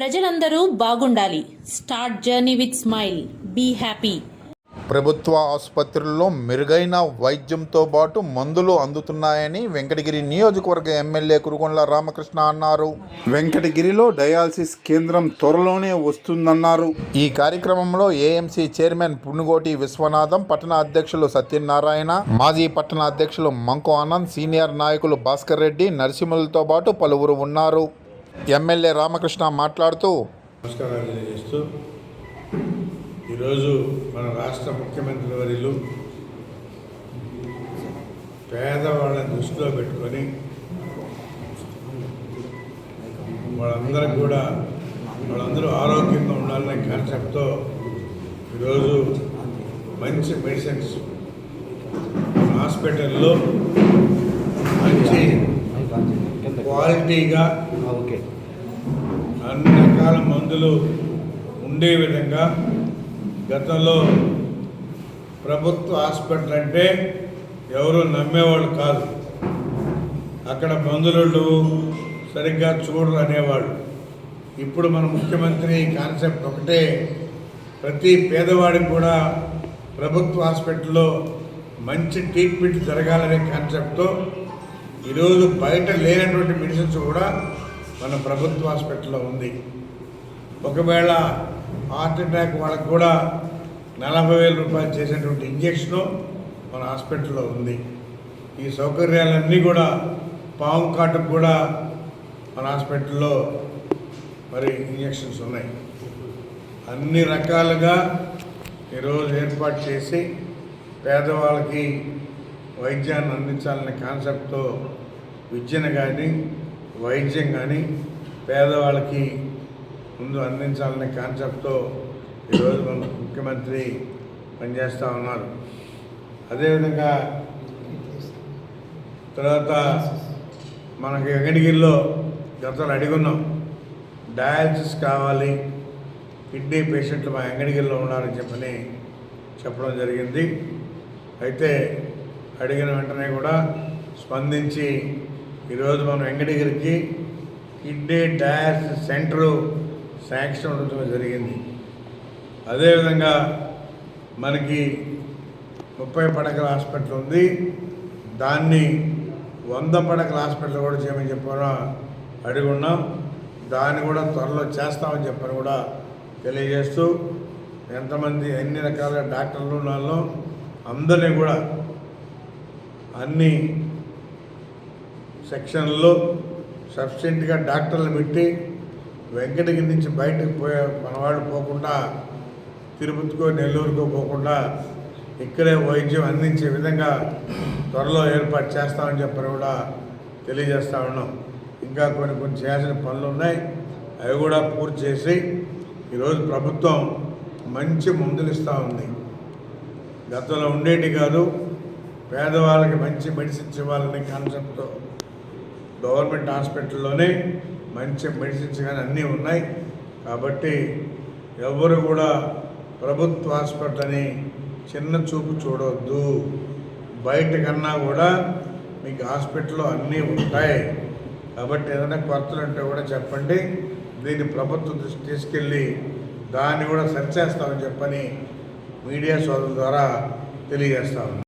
ప్రజలందరూ బాగుండాలి. Start journey with smile. Be happy. ప్రభుత్వ ఆసుపత్రుల్లో మెరుగైన వైద్యంతో పాటు మందులు అందుతున్నాయని వెంకటగిరి నియోజకవర్గ ఎమ్మెల్యే కురుగొండ్ల రామకృష్ణ అన్నారు. వెంకటగిరిలో డయాలసిస్ కేంద్రం త్వరలోనే వస్తుందన్నారు. ఈ కార్యక్రమంలో ఏఎంసీ చైర్మన్ పునుగోటి విశ్వనాథం పట్టణ అధ్యక్షులు సత్యనారాయణ మాజీ పట్టణ అధ్యక్షులు మంకు ఆనంద్ సీనియర్ నాయకులు భాస్కర్ రెడ్డి నరసింహులతో పాటు పలువురు ఉన్నారు. ఎమ్మెల్యే రామకృష్ణ మాట్లాడుతూ నమస్కారాలు తెలియజేస్తూ ఈరోజు మన రాష్ట్ర ముఖ్యమంత్రి వర్యులు పేదవాళ్ళని దృష్టిలో పెట్టుకొని వాళ్ళందరికీ కూడా వాళ్ళందరూ ఆరోగ్యంగా ఉండాలనే కాన్సెప్ట్తో ఈరోజు మంచి మెడిసిన్స్ హాస్పిటల్లో మంచి క్వాలిటీగా అన్ని రకాల మందులు ఉండే విధంగా గతంలో ప్రభుత్వ హాస్పిటల్ అంటే ఎవరు నమ్మేవాళ్ళు కాదు. అక్కడ మందులు సరిగ్గా చూడరు అనేవాళ్ళు. ఇప్పుడు మన ముఖ్యమంత్రి కాన్సెప్ట్ ఒకటే. ప్రతి పేదవాడికి కూడా ప్రభుత్వ హాస్పిటల్లో మంచి ట్రీట్మెంట్ జరగాలనే కాన్సెప్ట్తో ఈరోజు బయట లేనటువంటి మెడిసిన్స్ కూడా మన ప్రభుత్వ హాస్పిటల్లో ఉంది. ఒకవేళ హార్ట్ అటాక్ వాళ్ళకు కూడా నలభై వేల రూపాయలు చేసేటువంటి ఇంజక్షను మన హాస్పిటల్లో ఉంది. ఈ సౌకర్యాలన్నీ కూడా పాము కాటుకు కూడా మన హాస్పిటల్లో మరి ఇంజక్షన్స్ ఉన్నాయి. అన్ని రకాలుగా ఈరోజు ఏర్పాటు చేసి పేదవాళ్ళకి వైద్యాన్ని అందించాలనే కాన్సెప్ట్తో విద్యను కానీ వైద్యం కానీ పేదవాళ్ళకి ముందు అందించాలనే కాన్సెప్ట్తో ఈరోజు మన ముఖ్యమంత్రి పనిచేస్తూ ఉన్నారు. అదేవిధంగా తర్వాత మనకి వెంకటగిరిలో గతంలో అడిగున్నాం డయాలసిస్ కావాలి కిడ్నీ పేషెంట్లు మా వెంకటగిరిలో ఉన్నారని చెప్పని చెప్పడం జరిగింది. అయితే అడిగిన వెంటనే కూడా స్పందించి ఈరోజు మనం వెంకటగిరికి కిడ్నీ డయాలసిస్ సెంటరు శాంక్షన్ ఉండటం జరిగింది. అదేవిధంగా మనకి ముప్పై పడకల హాస్పిటల్ ఉంది. దాన్ని వంద పడకల హాస్పిటల్ కూడా చేయమని చెప్పారు అడిగి ఉన్నాం దాన్ని కూడా త్వరలో చేస్తామని చెప్పని కూడా తెలియజేస్తూ ఎంతమంది ఎన్ని రకాల డాక్టర్లు ఉన్నాలో అందరినీ కూడా అన్ని సెక్షన్లో సఫిషియెంట్గా డాక్టర్లు పెట్టి వెంకటగిరి నుంచి బయటకు పోయే మనవాళ్ళు పోకుండా తిరుపతికో నెల్లూరుకో పోకుండా ఇక్కడే వైద్యం అందించే విధంగా త్వరలో ఏర్పాటు చేస్తామని చెప్పని కూడా తెలియజేస్తా ఉన్నాం. ఇంకా కొన్ని కొన్ని చేయాల్సిన పనులు ఉన్నాయి. అవి కూడా పూర్తి చేసి ఈరోజు ప్రభుత్వం మంచి మందులు ఇస్తూ ఉంది. గతంలో ఉండేటి కాదు పేదవాళ్ళకి మంచి మెడిసిన్స్ ఇవ్వాలనే కాన్సెప్ట్తో గవర్నమెంట్ హాస్పిటల్లోనే మంచి మెడిసిన్స్ కానీ అన్నీ ఉన్నాయి. కాబట్టి ఎవరు కూడా ప్రభుత్వ హాస్పిటల్ని చిన్న చూపు చూడవద్దు బయట కన్నా కూడా మీకు హాస్పిటల్లో అన్నీ ఉంటాయి. కాబట్టి ఏదైనా కొరతలు ఉంటే కూడా చెప్పండి. దీన్ని ప్రభుత్వం దృష్టి తీసుకెళ్ళి దాన్ని కూడా సరిచేస్తామని చెప్పని మీడియా సోదరుల ద్వారా తెలియజేస్తాము